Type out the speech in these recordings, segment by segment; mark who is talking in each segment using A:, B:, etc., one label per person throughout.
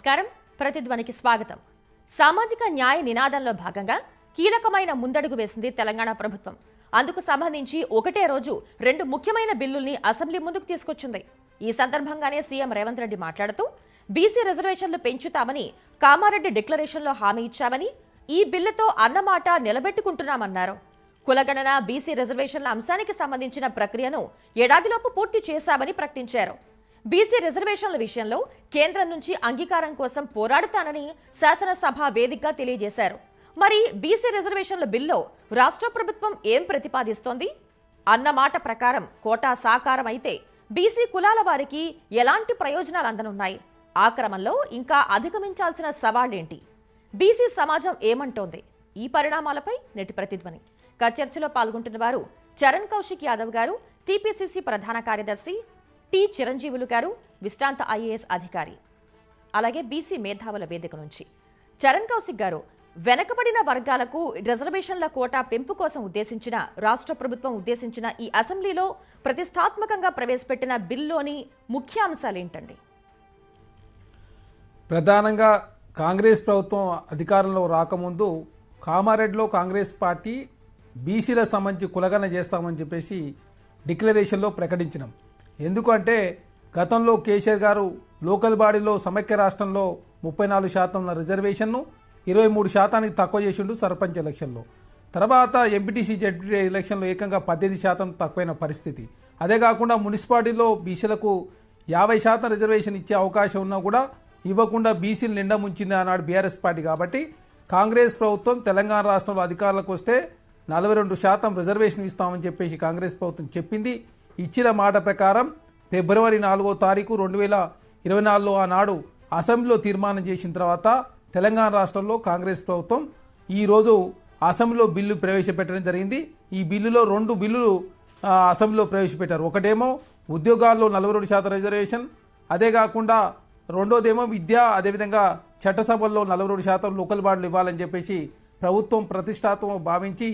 A: నమస్కారం. ప్రతిధ్వనికి స్వాగతం. సామాజిక న్యాయ నినాదంలో భాగంగా కీలకమైన ముందడుగు వేసింది తెలంగాణ ప్రభుత్వం. అందుకు సంబంధించి ఒకటే రోజు రెండు ముఖ్యమైన బిల్లుల్ని అసెంబ్లీ ముందుకు తీసుకొచ్చింది. ఈ సందర్భంగానే సీఎం రేవంత్ రెడ్డి మాట్లాడుతూ బీసీ రిజర్వేషన్లు పెంచుతామని కామారెడ్డి డిక్లరేషన్లో హామీ ఇచ్చామని ఈ బిల్లుతో అన్నమాట నిలబెట్టుకుంటున్నామన్నారు. కులగణన బీసీ రిజర్వేషన్ల అంశానికి సంబంధించిన ప్రక్రియను ఏడాదిలోపు పూర్తి చేశామని ప్రకటించారు. బీసీ రిజర్వేషన్ల విషయంలో కేంద్రం నుంచి అంగీకారం కోసం పోరాడుతానని శాసనసభ వేదికగా తెలియజేశారు. మరి బీసీ రిజర్వేషన్ల బిల్లో రాష్ట్ర ప్రభుత్వం ఏం ప్రతిపాదిస్తోంది? అన్న మాట ప్రకారం కోటా సాకారం అయితే బీసీ కులాల వారికి ఎలాంటి ప్రయోజనాలు అందనున్నాయి? ఆ క్రమంలో ఇంకా అధిగమించాల్సిన సవాళ్ళేంటి బీసీ సమాజం ఏమంటోంది? ఈ పరిణామాలపై నెటి ప్రతిధ్వని. చర్చలో పాల్గొంటున్న వారు చరణ్ కౌశిక్ యాదవ్ గారు టీపీసీసీ ప్రధాన కార్యదర్శి టి చిరంజీవులు గారు విశ్రాంత ఐఏఎస్ అధికారి. అలాగే బీసీ మేధావుల వేదిక నుంచి. చరణ్ కౌశిక్ గారు వెనకబడిన వర్గాలకు రిజర్వేషన్ల కోటా పెంపు కోసం ఉద్దేశించిన రాష్ట్ర ప్రభుత్వం ఉద్దేశించిన ఈ అసెంబ్లీలో ప్రతిష్టాత్మకంగా ప్రవేశపెట్టిన బిల్లులోని ముఖ్య అంశాలేంటండి
B: ప్రధానంగా కాంగ్రెస్ ప్రభుత్వం అధికారంలో రాకముందు కామారెడ్డిలో కాంగ్రెస్ పార్టీ బీసీల సంబంధించి కులగన చేస్తామని చెప్పేసి డిక్లరేషన్లో ప్రకటించినాం. ఎందుకంటే గతంలో కేసీఆర్ గారు లోకల్ బాడీలో సమైక్య రాష్ట్రంలో ముప్పై నాలుగు శాతం రిజర్వేషన్ను ఇరవై మూడు శాతానికి తక్కువ చేసిండు సర్పంచ్ ఎలక్షన్లో. తర్వాత ఎంపీటీసీ జడ్పీ ఎలక్షన్లో ఏకంగా పద్దెనిమిది శాతం తక్కువైన పరిస్థితి. అదే కాకుండా మున్సిపాలిటీలో బీసీలకు యాభై శాతం రిజర్వేషన్ ఇచ్చే అవకాశం ఉన్నా కూడా ఇవ్వకుండా బీసీలు నిండా ముంచింది ఆనాడు బీఆర్ఎస్ పార్టీ కాబట్టి కాంగ్రెస్ ప్రభుత్వం తెలంగాణ రాష్ట్రంలో అధికారులకు వస్తే నలభై రెండు శాతం రిజర్వేషన్ ఇస్తామని చెప్పేసి కాంగ్రెస్ ప్రభుత్వం చెప్పింది. ఇచ్చిన మాట ప్రకారం ఫిబ్రవరి నాలుగో తారీఖు రెండు వేల ఇరవై నాలుగులో ఆనాడు అసెంబ్లీలో తీర్మానం చేసిన తర్వాత తెలంగాణ రాష్ట్రంలో కాంగ్రెస్ ప్రభుత్వం ఈరోజు అసెంబ్లీలో బిల్లు ప్రవేశపెట్టడం జరిగింది. ఈ బిల్లులో రెండు బిల్లులు అసెంబ్లీలో ప్రవేశపెట్టారు. ఒకటేమో ఉద్యోగాల్లో నలభై రెండు శాతం రిజర్వేషన్ అదే కాకుండా రెండోదేమో విద్య అదేవిధంగా చట్టసభల్లో నలభై రెండు శాతం లోకల్ బాడీలు ఇవ్వాలని చెప్పేసి ప్రభుత్వం ప్రతిష్టాత్వం భావించి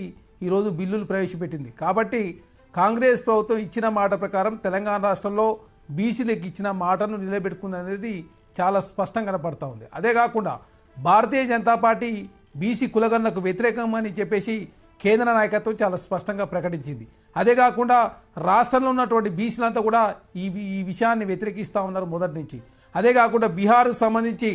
B: ఈరోజు బిల్లులు ప్రవేశపెట్టింది. కాబట్టి కాంగ్రెస్ ప్రభుత్వం ఇచ్చిన మాట ప్రకారం తెలంగాణ రాష్ట్రంలో బీసీలకు ఇచ్చిన మాటను నిలబెట్టుకుంది అనేది చాలా స్పష్టంగా కనపడతా ఉంది. అదే కాకుండా భారతీయ జనతా పార్టీ బీసీ కులగన్నకు వ్యతిరేకమని చెప్పేసి కేంద్ర నాయకత్వం చాలా స్పష్టంగా ప్రకటించింది. అదే కాకుండా రాష్ట్రంలో ఉన్నటువంటి బీసీలంతా కూడా ఈ ఈ విషయాన్ని వ్యతిరేకిస్తూ ఉన్నారు మొదటి నుంచి. అదే కాకుండా బీహార్కు సంబంధించి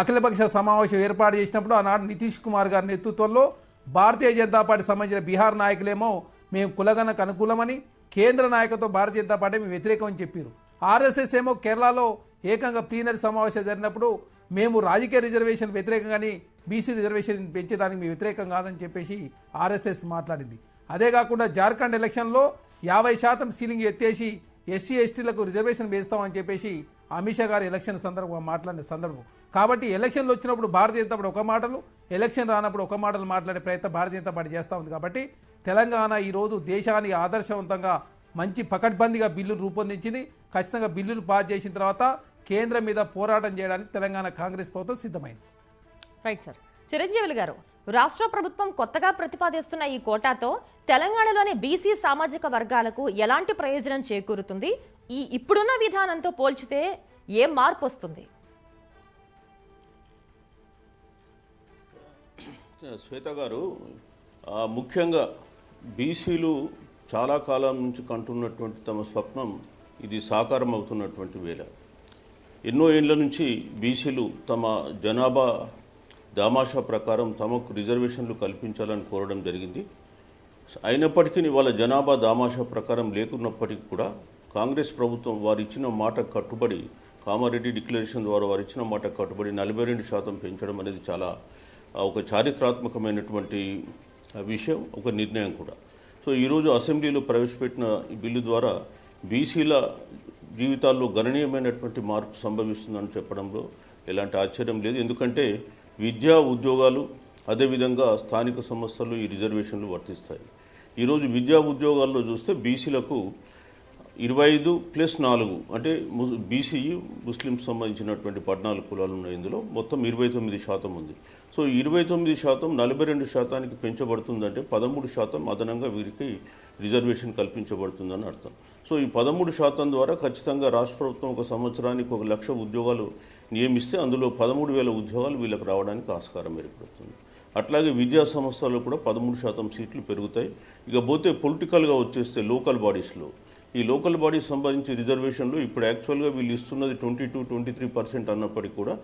B: అఖిలపక్ష సమావేశం ఏర్పాటు చేసినప్పుడు ఆనాడు నితీష్ కుమార్ గారి నేతృత్వంలో భారతీయ జనతా పార్టీ సంబంధించిన బీహార్ నాయకులేమో మేము కులగనకు అనుకూలమని కేంద్ర నాయకత్వం భారతీయ జనతా పార్టీ మేము వ్యతిరేకం అని చెప్పారు ఆర్ఎస్ఎస్ ఏమో కేరళలో ఏకంగా ప్లీనరీ సమావేశం జరిగినప్పుడు మేము రాజకీయ రిజర్వేషన్ వ్యతిరేకంగాని బీసీ రిజర్వేషన్ పెంచేదానికి మేము వ్యతిరేకం కాదని చెప్పేసి ఆర్ఎస్ఎస్ మాట్లాడింది. అదే కాకుండా జార్ఖండ్ ఎలక్షన్లో యాభై శాతం సీలింగ్ ఎత్తేసి ఎస్సీ ఎస్టీలకు రిజర్వేషన్ వేస్తామని చెప్పేసి అమిత్ షా గారు ఎలక్షన్ సందర్భంగా మాట్లాడిన సందర్భం. కాబట్టి ఎలక్షన్లు వచ్చినప్పుడు భారతీయ జనతా పార్టీ ఒక మాటలు ఎలక్షన్ రానప్పుడు ఒక మాటలు మాట్లాడే ప్రయత్నం భారతీయ జనతా పార్టీ చేస్తూ ఉంది కాబట్టి తెలంగాణ ఈరోజు దేశానికి ఆదర్శవంతంగా మంచి పకడ్బందీగా బిల్లులు రూపొందించింది. ఖచ్చితంగా బిల్లులు పాస్ చేసిన తర్వాత కేంద్రం మీద పోరాటం చేయడానికి తెలంగాణ కాంగ్రెస్ ప్రభుత్వం సిద్ధమైంది.
A: Right sir. చిరంజీవులు గారు రాష్ట్ర ప్రభుత్వం కొత్తగా ప్రతిపాదిస్తున్న ఈ కోటాతో తెలంగాణలోని బీసీ సామాజిక వర్గాలకు ఎలాంటి ప్రయోజనం చేకూరుతుంది? ఈ ఇప్పుడున్న విధానంతో పోల్చితే ఏం మార్పు వస్తుంది?
C: శ్వేత గారు ఆ, ముఖ్యంగా బీసీలు చాలా కాలం నుంచి కంటున్నటువంటి తమ స్వప్నం ఇది సాకారం అవుతున్నటువంటి వేళ. ఎన్నో ఏళ్ళ నుంచి బీసీలు తమ జనాభా దామాషా ప్రకారం తమకు రిజర్వేషన్లు కల్పించాలని కోరడం జరిగింది. అయినప్పటికీ వాళ్ళ జనాభా దామాషా ప్రకారం లేకున్నప్పటికీ కూడా కాంగ్రెస్ ప్రభుత్వం వారు ఇచ్చిన మాట కట్టుబడి కామారెడ్డి డిక్లరేషన్ ద్వారా వారు ఇచ్చిన మాట కట్టుబడి నలభై రెండు శాతం పెంచడం అనేది చాలా ఒక చారిత్రాత్మకమైనటువంటి విషయం ఒక నిర్ణయం కూడా. సో ఈరోజు అసెంబ్లీలో ప్రవేశపెట్టిన బిల్లు ద్వారా బీసీల జీవితాల్లో గణనీయమైనటువంటి మార్పు సంభవిస్తుందని చెప్పడంలో ఎలాంటి ఆశ్చర్యం లేదు. ఎందుకంటే విద్యా ఉద్యోగాలు అదేవిధంగా స్థానిక సంస్థలు ఈ రిజర్వేషన్లు వర్తిస్తాయి. ఈరోజు విద్యా ఉద్యోగాల్లో చూస్తే బీసీలకు ఇరవై ఐదు ప్లస్ నాలుగు అంటే బీసీ ముస్లిం సంబంధించినటువంటి పద్నాలుగు కులాలు ఉన్నాయి ఇందులో. మొత్తం ఇరవై తొమ్మిది శాతం ఉంది. సో ఇరవై తొమ్మిది శాతం నలభై రెండు శాతానికి పెంచబడుతుందంటే పదమూడు శాతం అదనంగా వీరికి రిజర్వేషన్ కల్పించబడుతుందని అర్థం. సో ఈ పదమూడు శాతం ద్వారా ఖచ్చితంగా రాష్ట్ర ప్రభుత్వం ఒక సంవత్సరానికి ఒక లక్ష ఉద్యోగాలు నియమిస్తే అందులో పదమూడు వేల ఉద్యోగాలు వీళ్ళకి రావడానికి ఆస్కారం ఏర్పడుతుంది. అట్లాగే విద్యా సంస్థల్లో కూడా పదమూడు శాతం సీట్లు పెరుగుతాయి. ఇక పోతే పొలిటికల్గా వచ్చేస్తే లోకల్ బాడీస్లో ఈ లోకల్ బాడీస్ సంబంధించి రిజర్వేషన్లు ఇప్పుడు యాక్చువల్గా వీళ్ళు ఇస్తున్నది twenty two twenty three percent అన్నప్పటికీ కూడా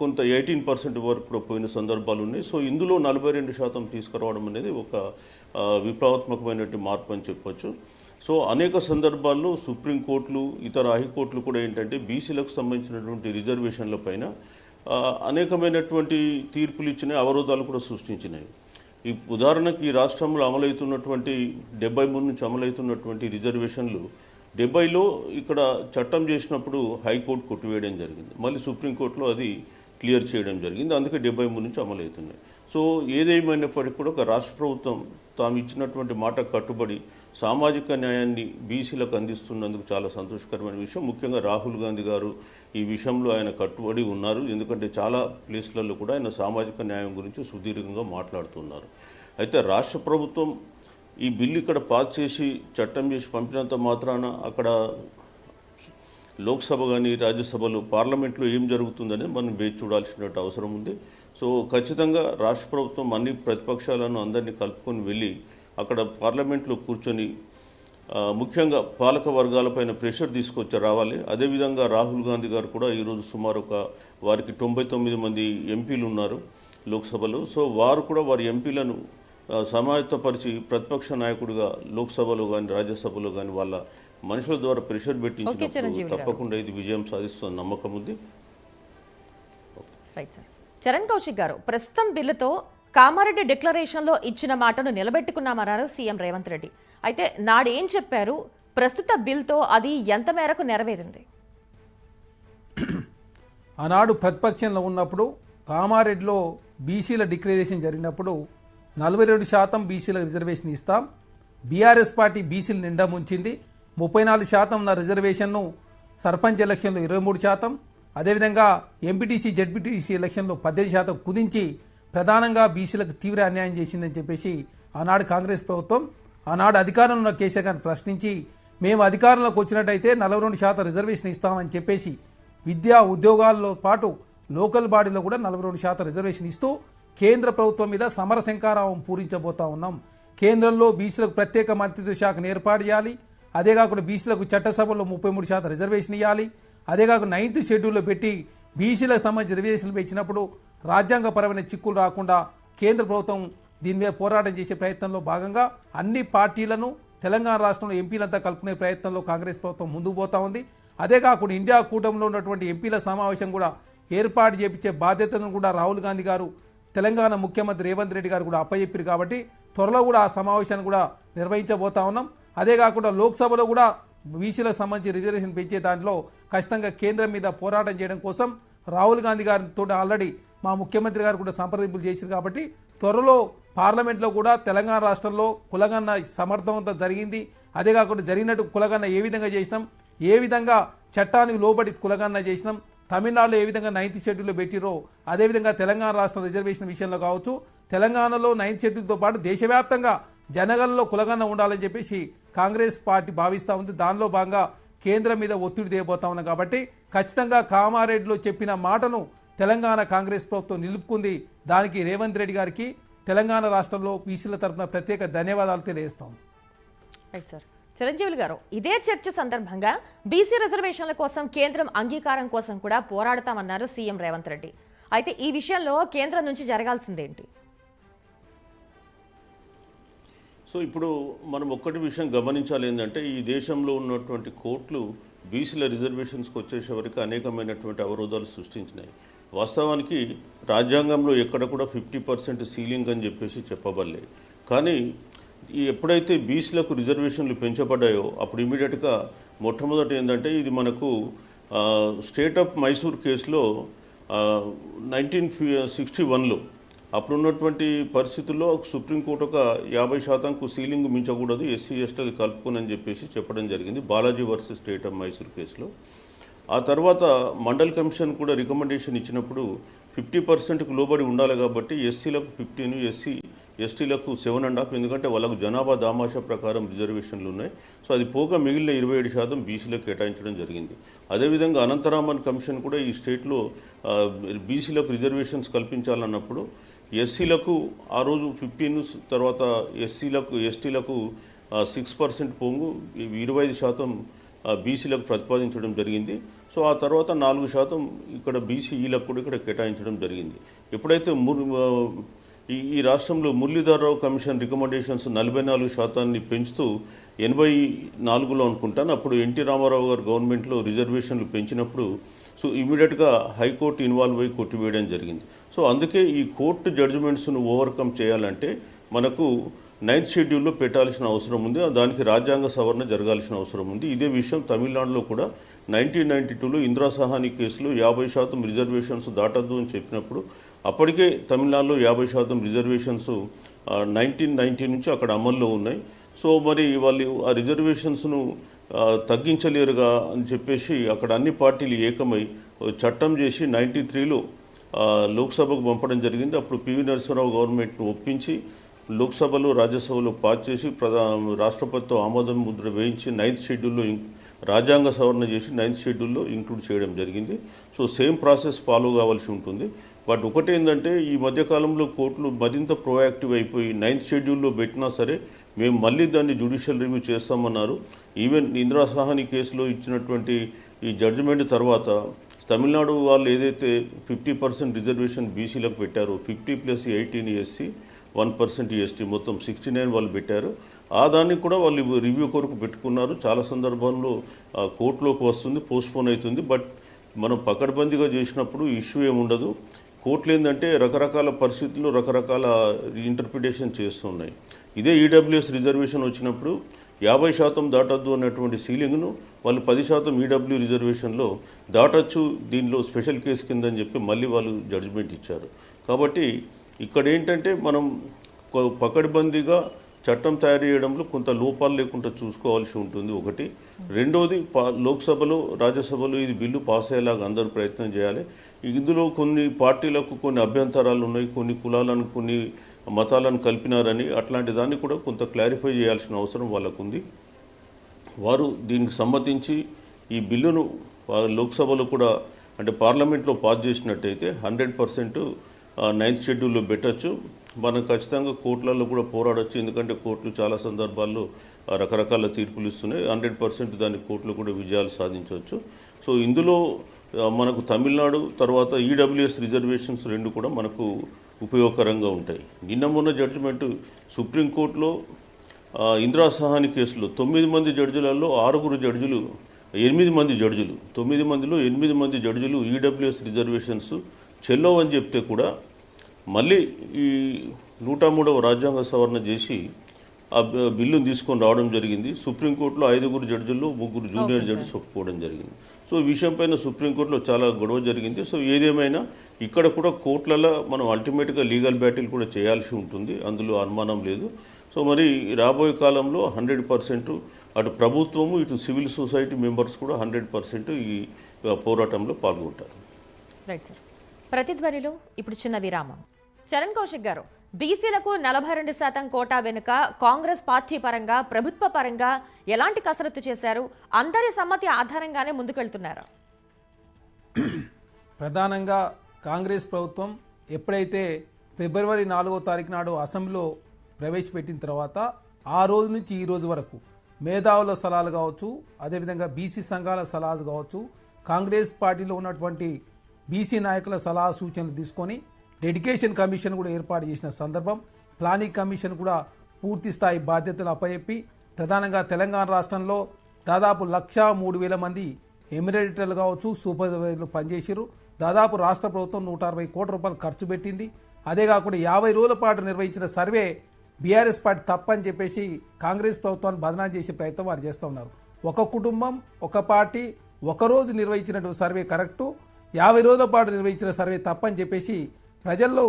C: కొంత ఎయిటీన్ పర్సెంట్ వరకు కూడా పోయిన సందర్భాలు ఉన్నాయి. సో ఇందులో నలభై రెండు శాతం తీసుకురావడం అనేది ఒక విప్లవాత్మకమైనటువంటి మార్పు అని చెప్పొచ్చు. సో అనేక సందర్భాల్లో సుప్రీంకోర్టులు ఇతర హైకోర్టులు కూడా ఏంటంటే బీసీలకు సంబంధించినటువంటి రిజర్వేషన్ల పైన అనేకమైనటువంటి తీర్పులు ఇచ్చినాయి అవరోధాలు కూడా సృష్టించినాయి. ఈ ఉదాహరణకి ఈ రాష్ట్రంలో అమలవుతున్నటువంటి డెబ్బై మూడు నుంచి అమలవుతున్నటువంటి రిజర్వేషన్లు డెబ్బైలో ఇక్కడ చట్టం చేసినప్పుడు హైకోర్టు కొట్టివేయడం జరిగింది. మళ్ళీ సుప్రీంకోర్టులో అది క్లియర్ చేయడం జరిగింది. అందుకే డెబ్బై మూడు నుంచి అమలవుతున్నాయి. సో ఏదేమైనప్పటికీ కూడా ఒక రాష్ట్ర ప్రభుత్వం తాము ఇచ్చినటువంటి మాట కట్టుబడి సామాజిక న్యాయాన్ని బీసీలకు అందిస్తున్నందుకు చాలా సంతోషకరమైన విషయం. ముఖ్యంగా రాహుల్ గాంధీ గారు ఈ విషయంలో ఆయన కట్టుబడి ఉన్నారు. ఎందుకంటే చాలా ప్లేస్లలో కూడా ఆయన సామాజిక న్యాయం గురించి సుదీర్ఘంగా మాట్లాడుతున్నారు. అయితే రాష్ట్ర ప్రభుత్వం ఈ బిల్లు ఇక్కడ పాస్ చేసి చట్టం చేసి పంపినంత మాత్రాన అక్కడ లోక్సభ కానీ రాజ్యసభలో పార్లమెంట్లో ఏం జరుగుతుందని మనం వేచి చూడాల్సినట్టు అవసరం ఉంది. సో ఖచ్చితంగా రాష్ట్ర ప్రభుత్వం అన్ని ప్రతిపక్షాలను అందరినీ కలుపుకొని వెళ్ళి అక్కడ పార్లమెంట్లో కూర్చొని ముఖ్యంగా పాలక వర్గాలపైన ప్రెషర్ తీసుకొచ్చి రావాలి. అదేవిధంగా రాహుల్ గాంధీ గారు కూడా ఈరోజు సుమారు ఒక వారికి తొంభై తొమ్మిది మంది ఎంపీలు ఉన్నారు లోక్సభలో. సో వారు కూడా వారి ఎంపీలను సమాయత్తపరిచి ప్రతిపక్ష నాయకుడిగా లోక్సభలో కానీ రాజ్యసభలో కానీ వాళ్ళ మనుషుల ద్వారా ప్రెషర్ పెట్టించినప్పుడు. తప్పకుండా ఇది విజయం సాధిస్తున్న నమ్మకం ఉంది.
A: చరణ్ కౌశిక్ గారు ప్రస్తుతం బిల్లుతో కామారెడ్డి డిక్లరేషన్లో ఇచ్చిన మాటను నిలబెట్టుకున్నామన్నారు సీఎం రేవంత్ రెడ్డి. అయితే నాడేం చెప్పారు? ప్రస్తుత బిల్తో అది ఎంత మేరకు నెరవేరింది?
B: ఆనాడు ప్రతిపక్షంలో ఉన్నప్పుడు కామారెడ్డిలో బీసీల డిక్లరేషన్ జరిగినప్పుడు నలభై రెండు శాతం బీసీలకు రిజర్వేషన్ ఇస్తాం. బీఆర్ఎస్ పార్టీ బీసీలు నిండా ముంచింది. ముప్పై నాలుగు శాతం నా రిజర్వేషన్ను సర్పంచ్ ఎలక్షన్లో ఇరవై మూడు శాతం. అదేవిధంగా ఎంపీటీసీ జడ్పీటీసీ ఎలక్షన్లో పద్దెనిమిది శాతం కుదించి ప్రధానంగా బీసీలకు తీవ్ర అన్యాయం చేసిందని చెప్పేసి ఆనాడు కాంగ్రెస్ ప్రభుత్వం ఆనాడు అధికారంలో ఉన్న కేసీఆర్ గారిని ప్రశ్నించి మేము అధికారంలోకి వచ్చినట్టయితే నలభై రెండు శాతం రిజర్వేషన్ ఇస్తామని చెప్పేసి విద్యా ఉద్యోగాల్లో పాటు లోకల్ బాడీలో కూడా నలభై రెండు శాతం రిజర్వేషన్ ఇస్తూ కేంద్ర ప్రభుత్వం మీద సమరశంకారావం పూరించబోతా ఉన్నాం. కేంద్రంలో బీసీలకు ప్రత్యేక మంత్రిత్వ శాఖను ఏర్పాటు చేయాలి. అదే కాకుండా బీసీలకు చట్టసభలో ముప్పై మూడు శాతం రిజర్వేషన్ ఇవ్వాలి అదే కాకుండా నైన్త్ షెడ్యూల్లో పెట్టి బీసీలకు సంబంధించి రిజర్వేషన్లు పెంచినప్పుడు రాజ్యాంగపరమైన చిక్కులు రాకుండా కేంద్ర ప్రభుత్వం దీని మీద పోరాటం చేసే ప్రయత్నంలో భాగంగా అన్ని పార్టీలను తెలంగాణ రాష్ట్రంలో ఎంపీలంతా కలుపుకునే ప్రయత్నంలో కాంగ్రెస్ ప్రభుత్వం ముందుకు పోతా ఉంది. అదే కాకుండా ఇండియా కూటమిలో ఉన్నటువంటి ఎంపీల సమావేశం కూడా ఏర్పాటు చేపించే బాధ్యతను కూడా రాహుల్ గాంధీ గారు తెలంగాణ ముఖ్యమంత్రి రేవంత్ రెడ్డి గారు కూడా అప్పచెప్పారు కాబట్టి త్వరలో కూడా ఆ సమావేశాన్ని కూడా నిర్వహించబోతా ఉన్నాం. అదే కాకుండా లోక్సభలో కూడా బీసీలకు సంబంధించి రిజర్వేషన్ పెంచే దాంట్లో ఖచ్చితంగా కేంద్రం మీద పోరాటం చేయడం కోసం రాహుల్ గాంధీ గారితో ఆల్రెడీ మా ముఖ్యమంత్రి గారు కూడా సంప్రదింపులు చేశారు కాబట్టి త్వరలో పార్లమెంట్లో కూడా తెలంగాణ రాష్ట్రంలో కులగన్న సమర్థవంతం జరిగింది. అదే కాకుండా జరిగినట్టు కులగన్న ఏ విధంగా చేసినాం? ఏ విధంగా చట్టానికి లోబడి కులగన్న చేసినాం? తమిళనాడులో ఏ విధంగా నైన్త్ షెడ్యూల్లో పెట్టిరో అదేవిధంగా తెలంగాణ రాష్ట్ర రిజర్వేషన్ విషయంలో కావచ్చు తెలంగాణలో నైన్త్ షెడ్యూల్తో పాటు దేశవ్యాప్తంగా జనగణలో కులగన్న ఉండాలని చెప్పేసి కాంగ్రెస్ పార్టీ భావిస్తూ ఉంది. దానిలో భాగంగా కేంద్రం మీద ఒత్తిడి తేబోతా ఉన్నాం కాబట్టి ఖచ్చితంగా కామారెడ్డిలో చెప్పిన మాటను తెలంగాణ కాంగ్రెస్ ప్రభుత్వం నిలుపుకుంది. దానికి రేవంత్ రెడ్డి గారికి తెలంగాణ రాష్ట్రంలో బీసీల తరపున ప్రత్యేక ధన్యవాదాలు తెలియజేస్తాం.
A: Right sir. చిరంజీవులు గారు ఇదే చర్చ సందర్భంగా బీసీ రిజర్వేషన్ల కోసం కేంద్రం అంగీకారం కోసం కూడా పోరాడతామన్నారు సీఎం రేవంత్ రెడ్డి. అయితే ఈ విషయంలో కేంద్రం నుంచి జరగాల్సిందేంటి?
C: సో ఇప్పుడు మనం ఒక్కటి విషయం గమనించాలి ఏంటంటే ఈ దేశంలో ఉన్నటువంటి కోర్టులు బీసీల రిజర్వేషన్స్కి వచ్చేసే వరకు అనేకమైనటువంటి అవరోధాలు సృష్టించినాయి. వాస్తవానికి రాజ్యాంగంలో ఎక్కడ కూడా ఫిఫ్టీ పర్సెంట్ సీలింగ్ అని చెప్పేసి చెప్పబడలే. కానీ ఈ ఎప్పుడైతే బీసీలకు రిజర్వేషన్లు పెంచబడ్డాయో అప్పుడు ఇమీడియట్గా మొట్టమొదట ఏంటంటే ఇది మనకు స్టేట్ ఆఫ్ మైసూర్ కేసులో నైన్టీన్ సిక్స్టీ వన్లో అప్పుడున్నటువంటి పరిస్థితుల్లో సుప్రీంకోర్టు ఒక యాభై శాతంకు సీలింగ్ మించకూడదు ఎస్సీ ఎస్టీలు కలుపుకొని చెప్పేసి చెప్పడం జరిగింది. Balaji versus state of Mysore కేసులో. ఆ తర్వాత మండల్ కమిషన్ కూడా రికమెండేషన్ ఇచ్చినప్పుడు ఫిఫ్టీ పర్సెంట్కి లోబడి ఉండాలి కాబట్టి ఎస్సీలకు ఫిఫ్టీన్ ఎస్సీ ఎస్టీలకు సెవెన్ అండ్ హాఫ్ ఎందుకంటే వాళ్ళకు జనాభా దామాషా ప్రకారం రిజర్వేషన్లు ఉన్నాయి. సో అది పోగా మిగిలిన ఇరవై ఏడు శాతం బీసీలకు కేటాయించడం జరిగింది. అదేవిధంగా అనంతరామన్ కమిషన్ కూడా ఈ స్టేట్లో బీసీలకు రిజర్వేషన్స్ కల్పించాలన్నప్పుడు ఎస్సీలకు ఆ రోజు ఫిఫ్టీన్ తర్వాత ఎస్సీలకు ఎస్టీలకు సిక్స్ పర్సెంట్ పొంగు ఇరవై ఐదు శాతం బీసీలకు ప్రతిపాదించడం జరిగింది. సో ఆ తర్వాత నాలుగు శాతం ఇక్కడ బీసీఈలకు కూడా ఇక్కడ కేటాయించడం జరిగింది. ఎప్పుడైతే ము ఈ ఈ రాష్ట్రంలో మురళీధరరావు కమిషన్ రికమెండేషన్స్ నలభై నాలుగు శాతాన్ని పెంచుతూ ఎనభై నాలుగులో అనుకుంటాను. అప్పుడు ఎన్టీ రామారావు గారు గవర్నమెంట్లో రిజర్వేషన్లు పెంచినప్పుడు సో ఇమీడియట్గా హైకోర్టు ఇన్వాల్వ్ అయ్యి కొట్టివేయడం జరిగింది. సో అందుకే ఈ కోర్టు జడ్జిమెంట్స్ను ఓవర్కమ్ చేయాలంటే మనకు నైన్త్ షెడ్యూల్లో పెట్టాల్సిన అవసరం ఉంది. దానికి రాజ్యాంగ సవరణ జరగాల్సిన అవసరం ఉంది. ఇదే విషయం తమిళనాడులో కూడా నైన్టీన్ నైన్టీ టూలో ఇందిరా సహాని కేసులో యాభై శాతం రిజర్వేషన్స్ దాటద్దు అని చెప్పినప్పుడు అప్పటికే తమిళనాడులో యాభై శాతం రిజర్వేషన్స్ నైన్టీన్ నైన్టీ నుంచి అక్కడ అమల్లో ఉన్నాయి. సో మరి వాళ్ళు ఆ రిజర్వేషన్స్ను తగ్గించలేరుగా అని చెప్పేసి అక్కడ అన్ని పార్టీలు ఏకమై చట్టం చేసి నైంటీ త్రీలో లోక్సభకు పంపడం జరిగింది. అప్పుడు పివి నరసింహరావు గవర్నమెంట్ను ఒప్పించి లోక్సభలో రాజ్యసభలో పాస్ చేసి ప్రధా రాష్ట్రపతితో ఆమోదం ముద్ర వేయించి నైన్త్ షెడ్యూల్లో రాజ్యాంగ సవరణ చేసి నైన్త్ షెడ్యూల్లో ఇంక్లూడ్ చేయడం జరిగింది. సో సేమ్ ప్రాసెస్ ఫాలో కావాల్సి ఉంటుంది. బట్ ఒకటేందంటే ఈ మధ్యకాలంలో కోర్టులు మరింత ప్రోయాక్టివ్ అయిపోయి నైన్త్ షెడ్యూల్లో పెట్టినా సరే మేము మళ్ళీ దాన్ని జ్యుడిషియల్ రివ్యూ చేస్తామన్నారు. ఈవెన్ ఇందిరా సాహాని కేసులో ఇచ్చినటువంటి ఈ జడ్జిమెంట్ తర్వాత తమిళనాడు వాళ్ళు ఏదైతే ఫిఫ్టీ పర్సెంట్ రిజర్వేషన్ బీసీలకు పెట్టారో fifty plus eighteen SC one percent ST మొత్తం సిక్స్టీ నైన్ వాళ్ళు పెట్టారు. ఆ దాన్ని కూడా వాళ్ళు రివ్యూ కొరకు పెట్టుకున్నారు. చాలా సందర్భాల్లో కోర్టులోకి వస్తుంది పోస్ట్పోన్ అవుతుంది. బట్ మనం పకడ్బందీగా చేసినప్పుడు ఇష్యూ ఏముండదు కోర్టులు ఏంటంటే రకరకాల పరిస్థితులు రకరకాల ఇంటర్ప్రిటేషన్ చేస్తున్నాయి ఇదే ఈడబ్ల్యూఎస్ రిజర్వేషన్ వచ్చినప్పుడు యాభై శాతం దాటద్దు అన్నటువంటి సీలింగ్ను వాళ్ళు పది శాతం ఈడబ్ల్యూ రిజర్వేషన్లో దాటచ్చు దీనిలో స్పెషల్ కేసు కిందని చెప్పి మళ్ళీ వాళ్ళు జడ్జిమెంట్ ఇచ్చారు. కాబట్టి ఇక్కడ ఏంటంటే మనం పకడ్బందీగా చట్టం తయారు చేయడంలో కొంత లోపాలు లేకుండా చూసుకోవాల్సి ఉంటుంది ఒకటి. రెండోది పా లోక్సభలో రాజ్యసభలో ఇది బిల్లు పాస్ అయ్యేలాగా అందరూ ప్రయత్నం చేయాలి. ఇందులో కొన్ని పార్టీలకు కొన్ని అభ్యంతరాలు ఉన్నాయి కొన్ని కులాలను కొన్ని మతాలను కలిపినారని అట్లాంటి దాన్ని కూడా కొంత క్లారిఫై చేయాల్సిన అవసరం వాళ్ళకు ఉంది వారు దీనికి సమ్మతించి ఈ బిల్లును లోక్సభలో కూడా అంటే పార్లమెంట్లో పాస్ చేసినట్టయితే హండ్రెడ్ పర్సెంట్ నైన్త్ షెడ్యూల్లో పెట్టచ్చు. మనం ఖచ్చితంగా కోర్టులలో కూడా పోరాడొచ్చు. ఎందుకంటే కోర్టులు చాలా సందర్భాల్లో రకరకాల తీర్పులు ఇస్తున్నాయి. హండ్రెడ్ పర్సెంట్ దాని కోర్టులో కూడా విజయాలు సాధించవచ్చు. సో ఇందులో మనకు తమిళనాడు తర్వాత ఈడబ్ల్యూఎస్ రిజర్వేషన్స్ రెండు కూడా మనకు ఉపయోగకరంగా ఉంటాయి. నిన్న మొన్న జడ్జిమెంట్ సుప్రీంకోర్టులో ఇందిరా సహాని కేసులో తొమ్మిది మంది జడ్జిలలో ఆరుగురు జడ్జిలు ఎనిమిది మంది జడ్జిలు తొమ్మిది మందిలో ఎనిమిది మంది జడ్జిలు ఈడబ్ల్యూఎస్ రిజర్వేషన్స్ చెల్లవని చెప్తే కూడా మళ్ళీ ఈ నూట మూడవ రాజ్యాంగ సవరణ చేసి ఆ బిల్లును తీసుకొని రావడం జరిగింది. సుప్రీంకోర్టులో ఐదుగురు జడ్జిల్లో ముగ్గురు జూనియర్ జడ్జిస్ ఒప్పుకోవడం జరిగింది. సో ఈ విషయం పైన సుప్రీంకోర్టులో చాలా గొడవ జరిగింది. సో ఏదేమైనా ఇక్కడ కూడా కోర్టులలో మనం అల్టిమేట్గా లీగల్ బ్యాటిల్ కూడా చేయాల్సి ఉంటుంది. అందులో అనుమానం లేదు. సో మరి రాబోయే కాలంలో హండ్రెడ్ పర్సెంట్ అటు ప్రభుత్వము ఇటు సివిల్ సొసైటీ మెంబర్స్ కూడా హండ్రెడ్ పర్సెంట్ ఈ పోరాటంలో పాల్గొంటారు.
A: Right sir. ప్రతిధ్వనిలో ఇప్పుడు చిన్న విరామం. చరణ్ కౌశిక్ గారు బీసీలకు నలభై రెండు శాతం కోటా వెనుక కాంగ్రెస్ పార్టీ పరంగా ప్రభుత్వ పరంగా ఎలాంటి కసరత్తు చేశారు? అందరి సమ్మతి ఆధారంగానే ముందుకెళ్తున్నారు?
B: ప్రధానంగా కాంగ్రెస్ ప్రభుత్వం ఎప్పుడైతే ఫిబ్రవరి నాలుగో తారీఖు నాడు అసెంబ్లీలో ప్రవేశపెట్టిన తర్వాత ఆ రోజు నుంచి ఈ రోజు వరకు మేధావుల సలహాలు కావచ్చు అదేవిధంగా బీసీ సంఘాల సలహాలు కావచ్చు కాంగ్రెస్ పార్టీలో ఉన్నటువంటి బీసీ నాయకుల సలహా సూచనలు తీసుకొని డెడికేషన్ కమిషన్ కూడా ఏర్పాటు చేసిన సందర్భం ప్లానింగ్ కమిషన్ కూడా పూర్తి స్థాయి బాధ్యతలు అప్పచెప్పి ప్రధానంగా తెలంగాణ రాష్ట్రంలో దాదాపు లక్షా మూడు వేల మంది ఎమిరేటర్లు కావచ్చు సూపర్వైజర్లు పనిచేసారు దాదాపు రాష్ట్ర ప్రభుత్వం నూట అరవై కోట్ల రూపాయలు ఖర్చు పెట్టింది. అదే కాకుండా యాభై రోజుల పాటు నిర్వహించిన సర్వే బీఆర్ఎస్ పార్టీ తప్పని చెప్పేసి కాంగ్రెస్ ప్రభుత్వాన్ని బదనాం చేసే ప్రయత్నం వారు చేస్తూ ఉన్నారు. ఒక కుటుంబం ఒక పార్టీ ఒక రోజు నిర్వహించినటువంటి సర్వే కరెక్టు. యాభై రోజుల పాటు నిర్వహించిన సర్వే తప్పని చెప్పేసి ప్రజల్లో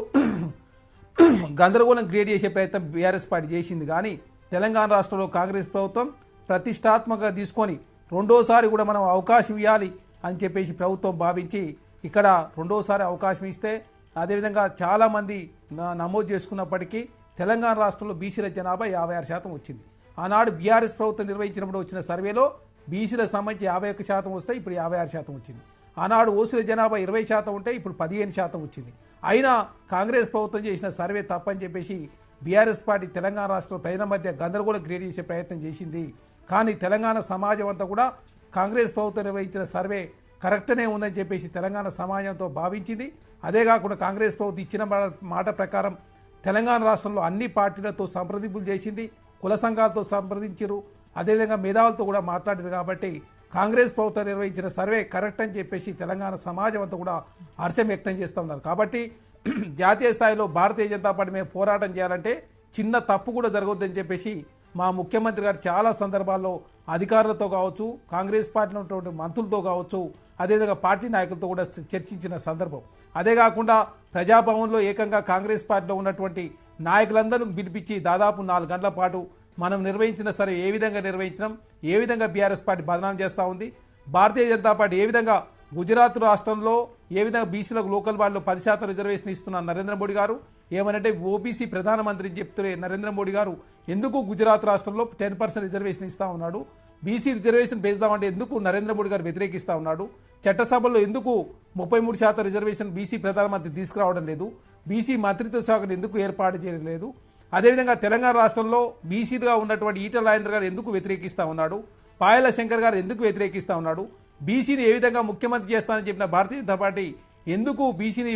B: గందరగోళం క్రియేట్ చేసే ప్రయత్నం బీఆర్ఎస్ పార్టీ చేసింది. కానీ తెలంగాణ రాష్ట్రంలో కాంగ్రెస్ ప్రభుత్వం ప్రతిష్టాత్మకంగా తీసుకొని రెండోసారి కూడా మనం అవకాశం ఇవ్వాలి అని చెప్పేసి ప్రభుత్వం భావించి ఇక్కడ రెండోసారి అవకాశం ఇస్తే అదేవిధంగా చాలామంది న- నమోదు చేసుకున్నప్పటికీ తెలంగాణ రాష్ట్రంలో బీసీల జనాభా యాభై ఆరు శాతం వచ్చింది. ఆనాడు బీఆర్ఎస్ ప్రభుత్వం నిర్వహించినప్పుడు వచ్చిన సర్వేలో బీసీలకు సంబంధించి యాభై ఒక్క శాతం వస్తే ఇప్పుడు యాభై ఆరు శాతం వచ్చింది. ఆనాడు ఓసీల జనాభా ఇరవై శాతం ఉంటే ఇప్పుడు పదిహేను శాతం వచ్చింది. అయినా కాంగ్రెస్ ప్రభుత్వం చేసిన సర్వే తప్పని చెప్పేసి బీఆర్ఎస్ పార్టీ తెలంగాణ రాష్ట్రంలో ప్రజల మధ్య గందరగోళం క్రియేట్ చేసే ప్రయత్నం చేసింది. కానీ తెలంగాణ సమాజం అంతా కూడా కాంగ్రెస్ ప్రభుత్వం నిర్వహించిన సర్వే కరెక్ట్నే ఉందని చెప్పేసి తెలంగాణ సమాజంతో భావించింది. అదే కాకుండా కాంగ్రెస్ ప్రభుత్వం ఇచ్చిన మాట- మాట ప్రకారం తెలంగాణ రాష్ట్రంలో అన్ని పార్టీలతో సంప్రదింపులు చేసింది. కుల సంఘాలతో సంప్రదించారు అదేవిధంగా మేధావులతో కూడా మాట్లాడారు కాబట్టి కాంగ్రెస్ ప్రభుత్వం నిర్వహించిన సర్వే కరెక్ట్ అని చెప్పేసి తెలంగాణ సమాజం అంతా కూడా హర్షం వ్యక్తం చేస్తూ ఉన్నారు. కాబట్టి జాతీయ స్థాయిలో భారతీయ జనతా పార్టీ మేము పోరాటం చేయాలంటే చిన్న తప్పు కూడా జరగొద్దని చెప్పేసి మా ముఖ్యమంత్రి గారు చాలా సందర్భాల్లో అధికారులతో కావచ్చు కాంగ్రెస్ పార్టీలో ఉన్నటువంటి మంత్రులతో కావచ్చు అదేవిధంగా పార్టీ నాయకులతో కూడా చర్చించిన సందర్భం. అదే కాకుండా ప్రజాభవన్లో ఏకంగా కాంగ్రెస్ పార్టీలో ఉన్నటువంటి నాయకులందరూ పిలిపించి దాదాపు నాలుగు గంటల పాటు మనం నిర్వహించిన సరే ఏ విధంగా నిర్వహించడం ఏ విధంగా బీఆర్ఎస్ పార్టీ బదనాం చేస్తూ ఉంది భారతీయ జనతా పార్టీ ఏ విధంగా గుజరాత్ రాష్ట్రంలో ఏ విధంగా బీసీలకు లోకల్ వాళ్ళు పది శాతం రిజర్వేషన్ ఇస్తున్న నరేంద్ర మోడీ గారు ఏమనంటే ఓబీసీ ప్రధానమంత్రి చెప్తున్న నరేంద్ర మోడీ గారు ఎందుకు గుజరాత్ రాష్ట్రంలో టెన్ పర్సెంట్ రిజర్వేషన్ ఇస్తా ఉన్నాడు బీసీ రిజర్వేషన్ పెంచుదామంటే ఎందుకు నరేంద్ర మోడీ గారు వ్యతిరేకిస్తూ ఉన్నాడు చట్టసభలో ఎందుకు ముప్పై మూడు శాతం రిజర్వేషన్ బీసీ ప్రధానమంత్రి తీసుకురావడం లేదు బీసీ మంత్రిత్వ శాఖను ఎందుకు ఏర్పాటు చేయలేదు అదేవిధంగా తెలంగాణ రాష్ట్రంలో బీసీగా ఉన్నటువంటి ఈటల రాజేంద్ర గారు ఎందుకు వ్యతిరేకిస్తా ఉన్నాడు పాయల శంకర్ గారు ఎందుకు వ్యతిరేకిస్తా ఉన్నాడు బీసీని ఏ విధంగా ముఖ్యమంత్రి చేస్తానని చెప్పిన భారతీయ జనతా పార్టీ ఎందుకు బీసీని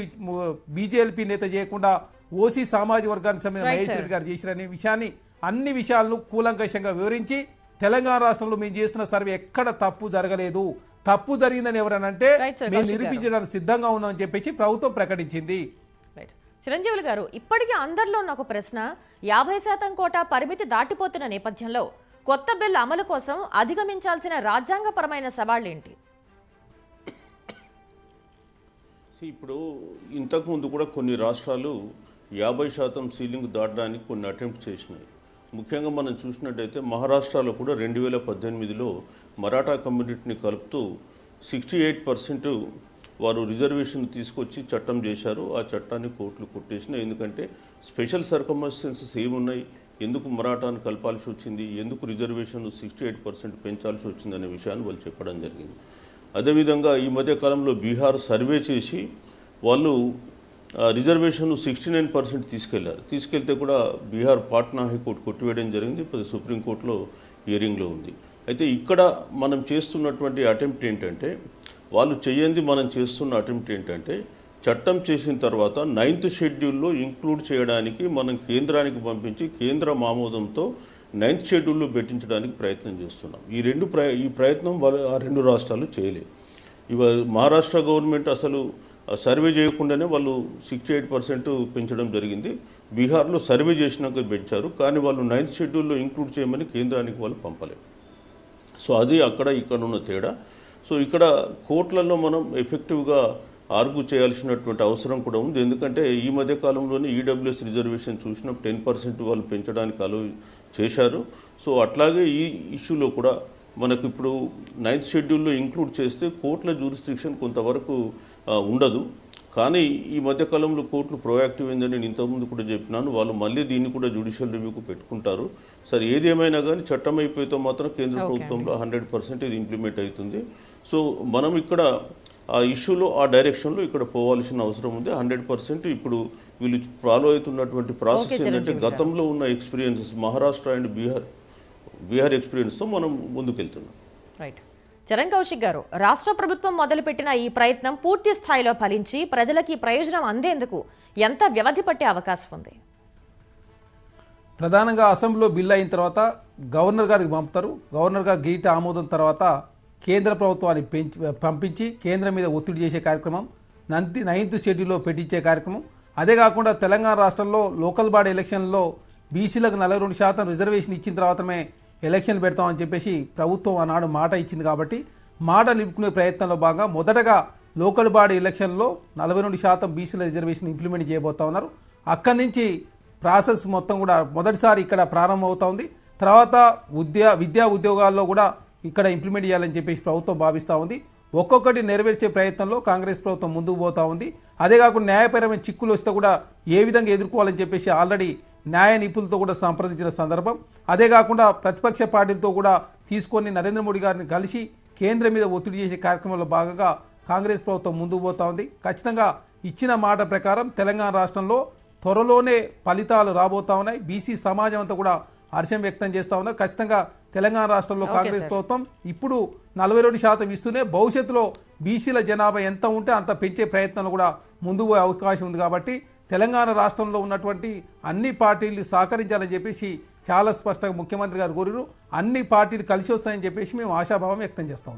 B: బీజేపీ నేత చేయకుండా ఓసీ సామాజిక వర్గానికి సంబంధించిన మహేష్. రెడ్డి గారు చేసిరనే విషయాన్ని అన్ని విషయాలను కూలంకషంగా వివరించి తెలంగాణ రాష్ట్రంలో మేము చేసిన సర్వే ఎక్కడ తప్పు జరగలేదు తప్పు జరిగిందని ఎవరనంటే. మేము. నిరూపించడానికి సిద్ధంగా ఉన్నామని చెప్పేసి ప్రభుత్వం ప్రకటించింది
A: చిరంజీవులు గారు ఇప్పటికీ అందరిలో ఉన్న ఒక ప్రశ్న యాభై శాతం కోట పరిమితి దాటిపోతున్న నేపథ్యంలో కొత్త బిల్లు అమలు కోసం అధిగమించాల్సిన రాజ్యాంగపరమైన
C: సవాళ్ళేంటి? ఇప్పుడు ఇంతకుముందు కూడా కొన్ని రాష్ట్రాలు యాభై శాతం సీలింగ్ దాటడానికి కొన్ని అటెంప్ట్ చేసినాయి. ముఖ్యంగా మనం చూసినట్టయితే మహారాష్ట్రలో కూడా రెండు వేల పద్దెనిమిదిలో మరాఠా కమ్యూనిటీని కలుపుతూ సిక్స్టీ ఎయిట్ పర్సెంట్ వారు రిజర్వేషన్ తీసుకొచ్చి చట్టం చేశారు. ఆ చట్టాన్ని కోర్టులు కొట్టేసినాయి. ఎందుకంటే స్పెషల్ సర్కమ్స్టెన్సెస్ ఏమున్నాయి ఎందుకు మరాఠాను కలపాల్సి వచ్చింది? ఎందుకు రిజర్వేషన్ సిక్స్టీ ఎయిట్ పర్సెంట్ పెంచాల్సి వచ్చింది అనే విషయాన్ని వాళ్ళు చెప్పడం జరిగింది. అదేవిధంగా ఈ మధ్యకాలంలో బీహార్ సర్వే చేసి వాళ్ళు రిజర్వేషన్ సిక్స్టీ నైన్ పర్సెంట్ తీసుకెళ్ళారు. తీసుకెళ్తే కూడా బీహార్ పాట్నా హైకోర్టు కొట్టివేయడం జరిగింది. ఇప్పుడు సుప్రీంకోర్టులో హియరింగ్లో ఉంది. అయితే ఇక్కడ మనం చేస్తున్నటువంటి అటెంప్ట్ ఏంటంటే వాళ్ళు చేయంది మనం చేస్తున్న అటెంప్ట్ ఏంటంటే చట్టం చేసిన తర్వాత నైన్త్ షెడ్యూల్లో ఇంక్లూడ్ చేయడానికి మనం కేంద్రానికి పంపించి కేంద్ర ఆమోదంతో నైన్త్ షెడ్యూల్లో పెట్టించడానికి ప్రయత్నం చేస్తున్నాం. ఈ రెండు ప్రయ ఈ ప్రయత్నం వాళ్ళు ఆ రెండు రాష్ట్రాలు చేయలేదు ఇవాళ మహారాష్ట్ర గవర్నమెంట్ అసలు సర్వే చేయకుండానే వాళ్ళు సిక్స్టీ ఎయిట్ పర్సెంట్ పెంచడం జరిగింది. బీహార్లో సర్వే చేసినాక పెంచారు కానీ వాళ్ళు నైన్త్ షెడ్యూల్లో ఇంక్లూడ్ చేయమని కేంద్రానికి వాళ్ళు పంపలేదు సో అది అక్కడ ఇక్కడ ఉన్న తేడా. సో ఇక్కడ కోర్టులలో మనం ఎఫెక్టివ్గా ఆర్గ్యూ చేయాల్సినటువంటి అవసరం కూడా ఉంది. ఎందుకంటే ఈ మధ్య కాలంలోనే ఈడబ్ల్యూఎస్ రిజర్వేషన్ చూసినప్పుడు టెన్ పర్సెంట్ వాళ్ళు పెంచడానికి అలో చేశారు. సో అట్లాగే ఈ ఇష్యూలో కూడా మనకు ఇప్పుడు నైన్త్ షెడ్యూల్లో ఇంక్లూడ్ చేస్తే కోర్టుల జ్యూరిస్డిక్షన్ కొంతవరకు ఉండదు. కానీ ఈ మధ్యకాలంలో కోర్టులు ప్రోయాక్టివ్ అయిందని నేను ఇంతకుముందు కూడా చెప్పినాను. వాళ్ళు మళ్ళీ దీన్ని కూడా జ్యుడిషియల్ రివ్యూకు పెట్టుకుంటారు. సరే ఏదేమైనా కానీ చట్టం అయిపోతే మాత్రం కేంద్ర. ప్రభుత్వంలో హండ్రెడ్ పర్సెంట్ ఇది ఇంప్లిమెంట్ అవుతుంది. సో మనం ఇక్కడ ఆ ఇష్యూలో ఆ డైరెక్షన్లో ఇక్కడ పోవాల్సిన అవసరం ఉంది. హండ్రెడ్ పర్సెంట్ ఇప్పుడు వీళ్ళు ఫాలో అవుతున్నటువంటి ప్రాసెస్ ఏంటంటే. గతంలో ఉన్న ఎక్స్పీరియన్సెస్ మహారాష్ట్ర అండ్ బీహార్ బీహార్ ఎక్స్పీరియన్స్తో మనం ముందుకెళ్తున్నాం.
A: రైట్. చరణ్ కౌశిక్ గారు రాష్ట్ర ప్రభుత్వం మొదలుపెట్టిన ఈ ప్రయత్నం పూర్తి స్థాయిలో ఫలించి ప్రజలకి ప్రయోజనం అందేందుకు ఎంత వ్యవధి పట్టే అవకాశం ఉంది?
B: ప్రధానంగా అసెంబ్లీలో బిల్ అయిన తర్వాత గవర్నర్ గారికి పంపుతారు. గవర్నర్ గారు గీట ఆమోదం తర్వాత కేంద్ర ప్రభుత్వాన్ని పెంచి పంపించి కేంద్రం మీద ఒత్తిడి చేసే కార్యక్రమం నంతి నైన్త్ షెడ్యూల్లో పెట్టించే కార్యక్రమం. అదే కాకుండా తెలంగాణ రాష్ట్రంలో లోకల్ బాడీ ఎలక్షన్లో బీసీలకు నలభై రెండు శాతం రిజర్వేషన్ ఇచ్చిన తర్వాతమే ఎలక్షన్లు పెడతామని చెప్పేసి ప్రభుత్వం ఆనాడు మాట ఇచ్చింది కాబట్టి మాట నిలుపుకునే ప్రయత్నంలో భాగంగా మొదటగా లోకల్ బాడీ ఎలక్షన్లో నలభై రెండు శాతం బీసీల రిజర్వేషన్ ఇంప్లిమెంట్ చేయబోతా ఉన్నారు. అక్కడి నుంచి ప్రాసెస్ మొత్తం కూడా మొదటిసారి ఇక్కడ ప్రారంభమవుతా ఉంది. తర్వాత ఉద్యా విద్యా ఉద్యోగాల్లో కూడా ఇక్కడ ఇంప్లిమెంట్ చేయాలని చెప్పేసి ప్రభుత్వం భావిస్తూ ఉంది. ఒక్కొక్కటి నెరవేర్చే ప్రయత్నంలో కాంగ్రెస్ ప్రభుత్వం ముందుకు పోతా ఉంది. అదే కాకుండా న్యాయపరమైన చిక్కులు వస్తే కూడా ఏ విధంగా ఎదుర్కోవాలని చెప్పేసి ఆల్రెడీ న్యాయ నిపుణులతో కూడా సంప్రదించిన సందర్భం. అదే కాకుండా ప్రతిపక్ష పార్టీలతో కూడా తీసుకొని నరేంద్ర మోడీ గారిని కలిసి కేంద్రం మీద ఒత్తిడి చేసే కార్యక్రమంలో భాగంగా కాంగ్రెస్ ప్రభుత్వం ముందుకు పోతా ఉంది. ఖచ్చితంగా ఇచ్చిన మాట ప్రకారం తెలంగాణ రాష్ట్రంలో త్వరలోనే ఫలితాలు రాబోతా ఉన్నాయి. బీసీ సమాజం అంతా కూడా హర్షం వ్యక్తం చేస్తూ ఉన్నారు. ఖచ్చితంగా తెలంగాణ రాష్ట్రంలో కాంగ్రెస్ ప్రభుత్వం ఇప్పుడు నలభై రెండు శాతం ఇస్తూనే భవిష్యత్తులో బీసీల జనాభా ఎంత ఉంటే అంత పెంచే ప్రయత్నాలు కూడా ముందుకు పోయే అవకాశం ఉంది కాబట్టి తెలంగాణ రాష్ట్రంలో ఉన్నటువంటి అన్ని పార్టీలు సహకరించాలని చెప్పేసి చాలా స్పష్టంగా ముఖ్యమంత్రి గారు కోరిరు. అన్ని పార్టీలు కలిసి వస్తాయని చెప్పేసి మేము ఆశాభావం వ్యక్తం చేస్తా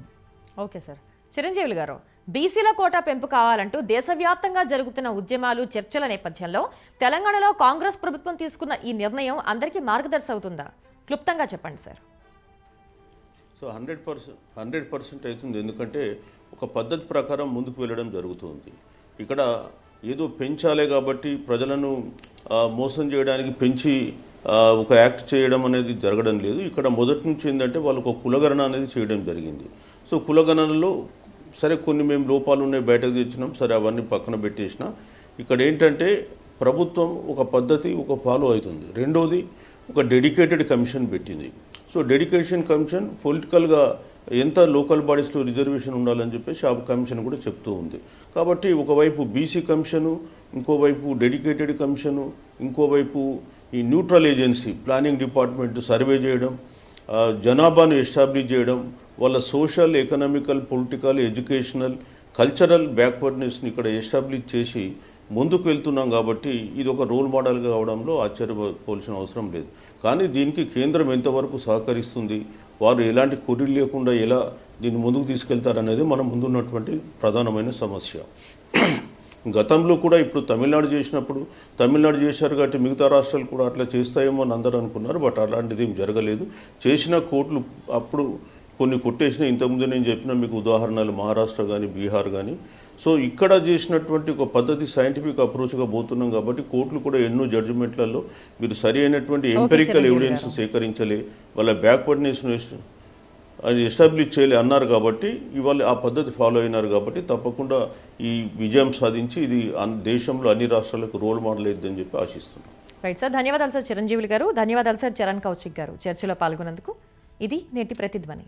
A: ఓకే సార్. చిరంజీవులు గారు బీసీల కోటా పెంపు కావాలంటూ దేశవ్యాప్తంగా జరుగుతున్న ఉద్యమాలు చర్చల నేపథ్యంలో తెలంగాణలో కాంగ్రెస్ ప్రభుత్వం తీసుకున్న ఈ నిర్ణయం అందరికీ మార్గదర్శి అవుతుందా? క్లుప్తంగా చెప్పండి sir.
C: So hundred percent hundred percent అవుతుంది. ఎందుకంటే ఒక పద్ధతి ప్రకారం ముందుకు వెళ్ళడం జరుగుతుంది. ఇక్కడ ఏదో పెంచాలే కాబట్టి ప్రజలను మోసం చేయడానికి పెంచి ఒక యాక్ట్ చేయడం అనేది జరగడం లేదు. ఇక్కడ మొదటి నుంచి ఏంటంటే వాళ్ళకు ఒక కులగణన అనేది చేయడం జరిగింది. సో కులగణనలో సరే కొన్ని మేము లోపాలు ఉన్నాయి బయటకు తెచ్చినాం సరే అవన్నీ పక్కన పెట్టేసిన. ఇక్కడ ఏంటంటే ప్రభుత్వం ఒక పద్ధతి ఒక ఫాలో అవుతుంది. రెండోది ఒక డెడికేటెడ్ కమిషన్ పెట్టింది. సో డెడికేషన్ కమిషన్ పొలిటికల్గా ఎంత లోకల్ బాడీస్లో రిజర్వేషన్ ఉండాలని చెప్పేసి ఆ కమిషన్ కూడా చెప్తూ ఉంది. కాబట్టి ఒకవైపు బీసీ కమిషను ఇంకోవైపు డెడికేటెడ్ కమిషను ఇంకోవైపు ఈ neutral agency planning department survey చేయడం జనాభాను ఎస్టాబ్లిష్ చేయడం వాళ్ళ social economical political educational cultural బ్యాక్వర్డ్నెస్ని ఇక్కడ ఎస్టాబ్లిష్ చేసి ముందుకు వెళ్తున్నాం కాబట్టి ఇది ఒక రోల్ మోడల్గా అవడంలో ఆశ్చర్యపోవాల్సిన అవసరం లేదు. కానీ దీనికి కేంద్రం ఎంతవరకు సహకరిస్తుంది? వారు ఎలాంటి కొర్రీలు లేకుండా ఎలా దీన్ని ముందుకు తీసుకెళ్తారనేది మన ముందున్నటువంటి ప్రధానమైన సమస్య. గతంలో కూడా ఇప్పుడు తమిళనాడు చేసినప్పుడు తమిళనాడు చేశారు కాబట్టి మిగతా రాష్ట్రాలు కూడా అట్లా చేస్తాయేమో అని అందరూ అనుకున్నారు బట్ అలాంటిది ఏం జరగలేదు. చేసిన కోట్లు అప్పుడు కొన్ని కొట్టేసిన ఇంతకుముందు నేను చెప్పిన మీకు ఉదాహరణలు మహారాష్ట్ర కానీ బీహార్ కానీ సో ఇక్కడ చేసినటువంటి ఒక పద్ధతి సైంటిఫిక్ అప్రోచ్గా పోతున్నాం కాబట్టి కోర్టులు కూడా ఎన్నో జడ్జిమెంట్లలో మీరు సరి అయినటువంటి ఎంపెరికల్ ఎవిడెన్స్ సేకరించలే వాళ్ళ బ్యాక్వర్డ్నెస్ అది ఎస్టాబ్లిష్ చేయలే అన్నారు కాబట్టి ఇవాళ ఆ పద్ధతి ఫాలో అయినారు కాబట్టి తప్పకుండా ఈ విజయం సాధించి ఇది అన్- దేశంలో అన్ని రాష్ట్రాలకు రోల్ మోడల్ అయిద్దని చెప్పి ఆశిస్తున్నాం.
A: రైట్ సార్ ధన్యవాదాలు సార్ చిరంజీవులు గారు. ధన్యవాదాలు సార్ చరణ్ కౌశిక్ గారు. చర్చలో పాల్గొన్నందుకు ఇది నేటి ప్రతిధ్వని.